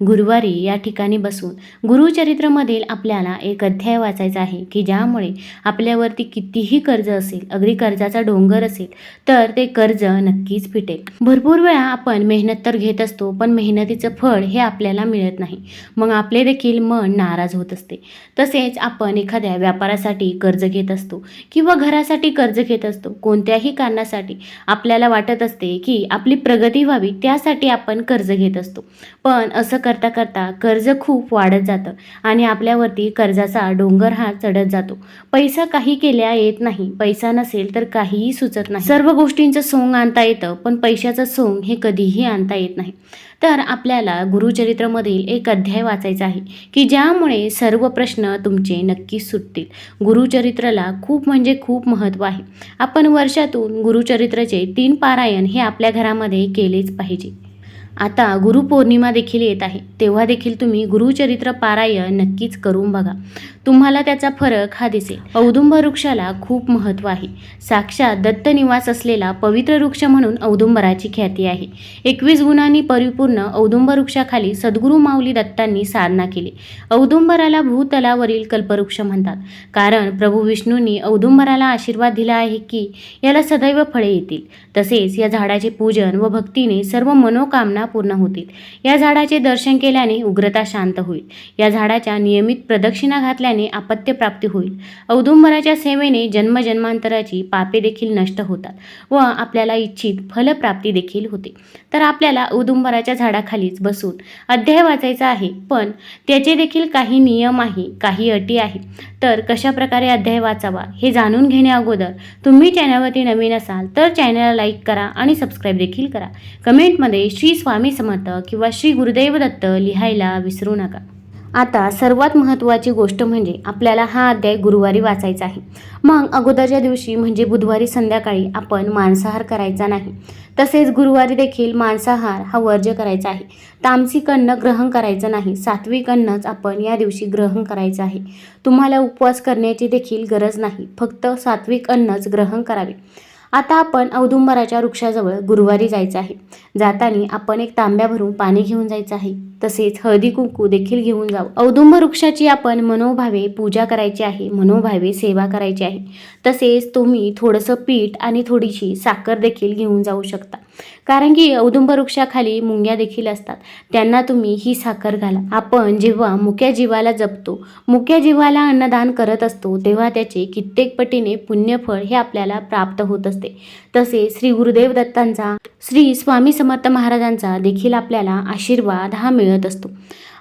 गुरुवारी या ठिकाणी बसून गुरुचरित्रमधील आपल्याला एक अध्याय वाचायचा आहे की ज्यामुळे आपल्यावरती कितीही कर्ज असेल अगदी कर्जाचा डोंगर असेल तर ते कर्ज नक्कीच फिटेल. भरपूर वेळा आपण मेहनत तर घेत असतो पण मेहनतीचं फळ हे आपल्याला मिळत नाही. मग आपले देखील मन नाराज होत असते. तसेच आपण एखाद्या व्यापारासाठी कर्ज घेत असतो किंवा घरासाठी कर्ज घेत असतो. कोणत्याही कारणासाठी आपल्याला वाटत असते की आपली प्रगती व्हावी त्यासाठी आपण कर्ज घेत असतो. पण असं करता करता कर्ज खूप वाढत जातं आणि आपल्यावरती कर्जाचा डोंगर हा चढत जातो. पैसा काही केल्या येत नाही. पैसा नसेल तर काहीही सुचत नाही. सर्व गोष्टींचं सोंग आणता येतं पण पैशाचं सोंग हे कधीही आणता येत नाही. तर आपल्याला गुरुचरित्रमधील एक अध्याय वाचायचा आहे की ज्यामुळे सर्व प्रश्न तुमचे नक्कीच सुटतील. गुरुचरित्रला खूप म्हणजे खूप महत्त्व आहे. आपण वर्षातून गुरुचरित्राचे तीन पारायण हे आपल्या घरामध्ये केलेच पाहिजे. आता गुरुपौर्णिमा देखील येत आहे. तेव्हा देखील तुम्ही गुरुचरित्र पारायण नक्कीच करून बघा. तुम्हाला त्याचा फरक हा दिसेल. औदुंब वृक्षाला खूप महत्त्व आहे. साक्षात दत्तनिवास असलेला पवित्र वृक्ष म्हणून औदुंबराची ख्याती आहे. एकवीस गुणांनी परिपूर्ण औदुंब वृक्षाखाली सद्गुरू माऊली दत्तांनी साधना केली. औदुंबराला भूतलावरील कल्पवृक्ष म्हणतात. कारण प्रभू विष्णूंनी औदुंबराला आशीर्वाद दिला आहे की याला सदैव फळे येतील. तसेच या झाडाचे पूजन व भक्तीने सर्व मनोकामना पूर्ण होतील. या झाडाचे दर्शन केल्याने उग्रता शांत होईल. या झाडाच्या नियमित प्रदक्षिणा घातल्याने आपत्य प्राप्ती होईल. औदुंबराच्या सेवेने जन्मजन्मांतराची पापे देखील नष्ट होतात व आपल्याला इच्छित फलप्राप्ती देखील होते. तर आपल्याला औदुंबराच्या झाडाखालीच बसून अध्याय वाचायचा आहे. पण त्याचे देखील काही नियम आहे काही अटी आहे तर कशाप्रकारे अध्याय वाचावा हे जाणून घेण्या अगोदर तुम्ही चॅनलवरती नवीन असाल तर चॅनलला लाईक करा आणि सबस्क्राईब देखील करा. कमेंटमध्ये श्री स्वामी समर्थ किंवा श्री गुरुदेव दत्त लिहायला विसरू नका. आता सर्वात महत्त्वाची गोष्ट म्हणजे आपल्याला हा अध्याय गुरुवारी वाचायचा आहे. मग अगोदरच्या दिवशी म्हणजे बुधवारी संध्याकाळी आपण मांसाहार करायचा नाही. तसेच गुरुवारी देखील मांसाहार हा वर्ज्य करायचा आहे. तामसिक अन्न ग्रहण करायचं नाही. सात्विक अन्नच आपण या दिवशी ग्रहण करायचं आहे. तुम्हाला उपवास करण्याची देखील गरज नाही. फक्त सात्विक अन्नच ग्रहण करावे. आता आपण औदुंबराच्या वृक्षाजवळ गुरुवारी जायचं आहे. जाताना आपण एक तांब्या भरून पाणी घेऊन जायचं आहे. तसेच हळदी कुंकू देखील घेऊन जाऊ. औदुंब वृक्षाची आपण मनोभावे पूजा करायची आहे मनोभावे सेवा करायची आहे. तसेच तुम्ही थोडंसं पीठ आणि थोडीशी साखर देखील घेऊन जाऊ शकता. कारण की औदुंब वृक्षाखाली मुंग्या देखील असतात. त्यांना तुम्ही ही साखर घाला. आपण जेव्हा मुक्या जीवाला जपतो मुक्या जीवाला अन्नदान करत असतो तेव्हा त्याचे कित्येक पटीने पुण्यफळ हे आपल्याला प्राप्त होत असते. तसेच श्री गुरुदेव दत्तांचा श्री स्वामी समर्थ महाराजांचा देखील आपल्याला आशीर्वाद हा मिळत असतो.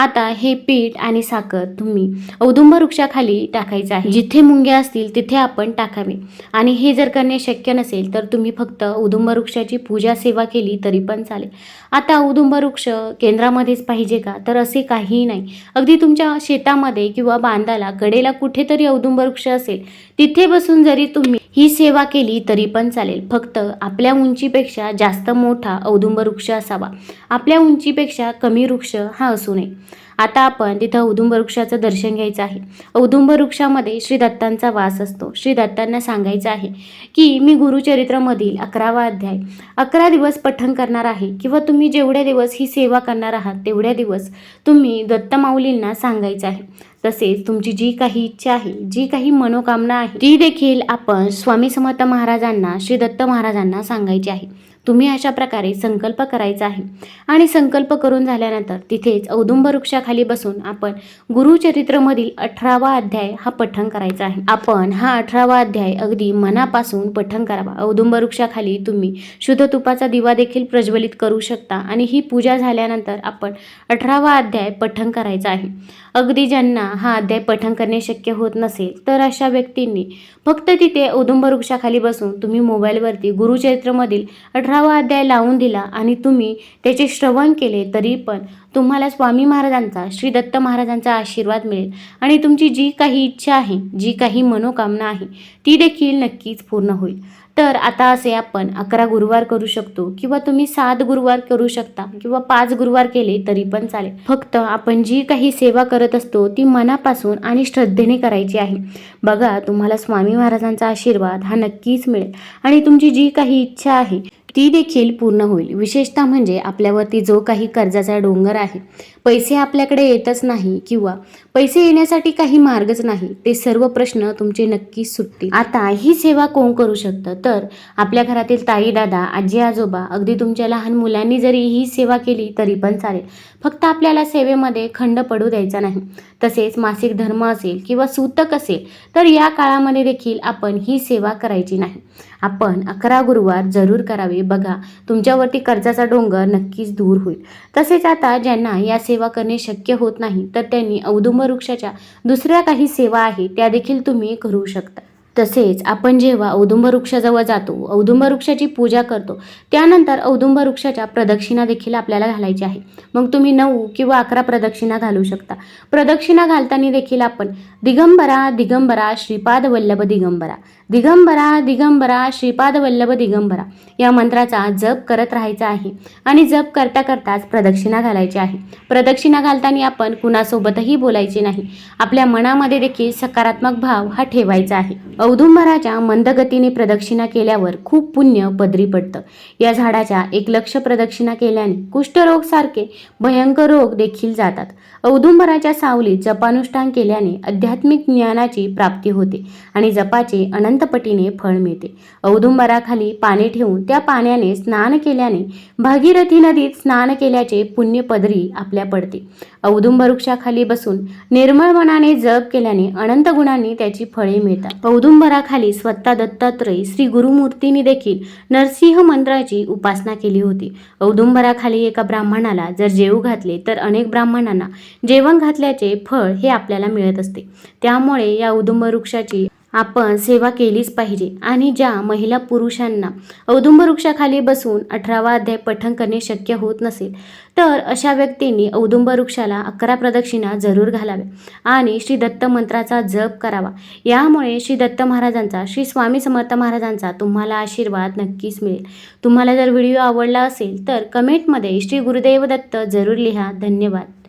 आता हे पीठ आणि साखर तुम्ही औदुंब वृक्षाखाली टाकायचं आहे. जिथे मुंग्या असतील तिथे आपण टाकावे. आणि हे जर करणे शक्य नसेल तर तुम्ही फक्त औदुंब वृक्षाची पूजा सेवा केली तरी पण चालेल. आता औदुंब वृक्ष केंद्रामध्येच पाहिजे का? तर असे काहीही नाही. अगदी तुमच्या शेतामध्ये किंवा बांधाला कडेला कुठेतरी औदुंब वृक्ष असेल तिथे बसून जरी तुम्ही ही सेवा केली तरी पण चालेल. फक्त आपल्या उंचीपेक्षा जास्त मोठा औदुंब वृक्ष असावा. आपल्या उंचीपेक्षा कमी वृक्ष हा असू नये. आता आपण तिथं औदुंब वृक्षाचं दर्शन घ्यायचं आहे. औदुंब वृक्षामध्ये श्री दत्तांचा वास असतो. श्री दत्तांना सांगायचं आहे की मी गुरुचरित्रमधील अकरावा अध्याय अकरा दिवस पठण करणार आहे किंवा तुम्ही जेवढ्या दिवस ही सेवा करणार आहात तेवढ्या दिवस तुम्ही दत्तमाऊलींना सांगायचं आहे. तसेच तुमची जी काही इच्छा आहे जी काही मनोकामना आहे ती देखील आपण स्वामी समर्थ महाराजांना श्री दत्त महाराजांना सांगायची आहे. तुम्ही अशा प्रकारे संकल्प करायचा आहे. आणि संकल्प करून झाल्यानंतर तिथेच औदुंब वृक्षाखाली बसून आपण गुरुचरित्रमधील अठरावा अध्याय हा पठण करायचा आहे. आपण हा अठरावा अध्याय अगदी मनापासून पठण करावा. औदुंब वृक्षाखाली तुम्ही शुद्ध तुपाचा दिवा देखील प्रज्वलित करू शकता आणि ही पूजा झाल्यानंतर आपण अठरावा अध्याय पठण करायचा आहे. अगदी ज्यांना हा अध्याय पठण करणे शक्य होत नसेल तर अशा व्यक्तींनी फक्त तिथे औदुंब वृक्षाखाली बसून तुम्ही मोबाईलवरती गुरुचरित्रमधील अठरा अठरावा अध्याय लावून दिला आणि तुम्ही त्याचे श्रवण केले तरी पण तुम्हाला स्वामी महाराजांचा श्री दत्त महाराजांचा आशीर्वाद मिळेल. आणि तुमची जी काही इच्छा आहे जी काही मनोकामना आहे ती देखील नक्कीच पूर्ण होईल. तर आता असे आपण अकरा गुरुवार करू शकतो किंवा तुम्ही सात गुरुवार करू शकता किंवा पाच गुरुवार केले तरी पण चालेल. फक्त आपण जी काही सेवा करत असतो ती मनापासून आणि श्रद्धेने करायची आहे. बघा तुम्हाला स्वामी महाराजांचा आशीर्वाद हा नक्कीच मिळेल. आणि तुमची जी काही इच्छा आहे ती देखील पूर्ण होईल. विशेषतः म्हणजे आपल्यावरती जो काही कर्जाचा डोंगर आहे पैसे आपल्याकडे येतच नाही किंवा पैसे येण्यासाठी काही मार्गच नाही ते सर्व प्रश्न तुमचे नक्कीच सुटतील. आता ही सेवा कोण करू शकतं? तर आपल्या घरातील ताई दादा आजी आजोबा अगदी तुमच्या लहान मुलांनी जरी ही सेवा केली तरी पण चालेल. फक्त आपल्याला सेवेमध्ये खंड पडू द्यायचा नाही. तसेच मासिक धर्म असेल किंवा सूतक असेल तर या काळामध्ये देखील आपण ही सेवा करायची नाही. आपण अकरा गुरुवार जरूर करावे. बघा तुमच्यावरती कर्जाचा डोंगर नक्कीच दूर होईल. तसेच आता ज्यांना या सेवा करणे शक्य होत नाही तर त्यांनी औदुंब वृक्षाच्या दुसऱ्या काही सेवा आहे त्या देखील तुम्ही करू शकता. तसेच आपण जेव्हा औदुंब वृक्षाजवळ जातो औदुंब वृक्षाची पूजा करतो त्यानंतर औदुंब वृक्षाच्या प्रदक्षिणा देखील आपल्याला घालायची आहे. मग तुम्ही नऊ किंवा अकरा प्रदक्षिणा घालू शकता. प्रदक्षिणा घालताना देखील आपण दिगंबरा दिगंबरा श्रीपाद वल्लभ दिगंबरा. दिगंबरा दिगंबरा श्रीपादवल्लभ दिगंबरा या मंत्राचा जप करत राहायचा आहे. आणि जप करता करताच प्रदक्षिणा घालायची आहे. प्रदक्षिणा घालताना आपण कुणासोबतही बोलायचे नाही. आपल्या मनामध्ये देखील सकारात्मक भाव हा ठेवायचा आहे. औदुंबराच्या मंदगतीने प्रदक्षिणा केल्यावर खूप पुण्य पदरी पडतं. या झाडाच्या एक लक्ष प्रदक्षिणा केल्याने कुष्ठरोग सारखे भयंकर रोग देखील जातात. औदुंबराच्या सावलीत जपानुष्ठान केल्याने आध्यात्मिक ज्ञानाची प्राप्ती होते. आणि जपाचे अनंत अनंतपटीने फळ मिळते. औदुंबराखाली पाणी ठेवून त्या पाण्याने स्नान केल्याने भागीरथी नदीत स्नान केल्याचे पुण्य पदरी आपल्या पडते. औदुंब वृक्षाखाली बसून निर्मळ मनाने जप केल्याने अनंत गुणांनी त्याची फळे मिळतात. औदुंबराखाली स्वतः दत्तात्रय श्री गुरुमूर्तींनी देखील नरसिंह मंत्राची उपासना केली होती. औदुंबराखाली एका ब्राह्मणाला जर जेवू घातले तर अनेक ब्राह्मणांना जेवण घातल्याचे फळ हे आपल्याला मिळत असते. त्यामुळे या औदुंब वृक्षाची आपण सेवा केलीच पाहिजे. आणि ज्या महिला पुरुषांना औदुंब वृक्षाखाली बसून अठरावा अध्याय पठण करणे शक्य होत नसेल तर अशा व्यक्तींनी औदुंब वृक्षाला अकरा प्रदक्षिणा जरूर घालाव्या आणि श्री दत्त मंत्राचा जप करावा. यामुळे श्री दत्त महाराजांचा श्री स्वामी समर्थ महाराजांचा तुम्हाला आशीर्वाद नक्कीच मिळेल. तुम्हाला जर व्हिडिओ आवडला असेल तर कमेंटमध्ये श्री गुरुदेव दत्त जरूर लिहा. धन्यवाद.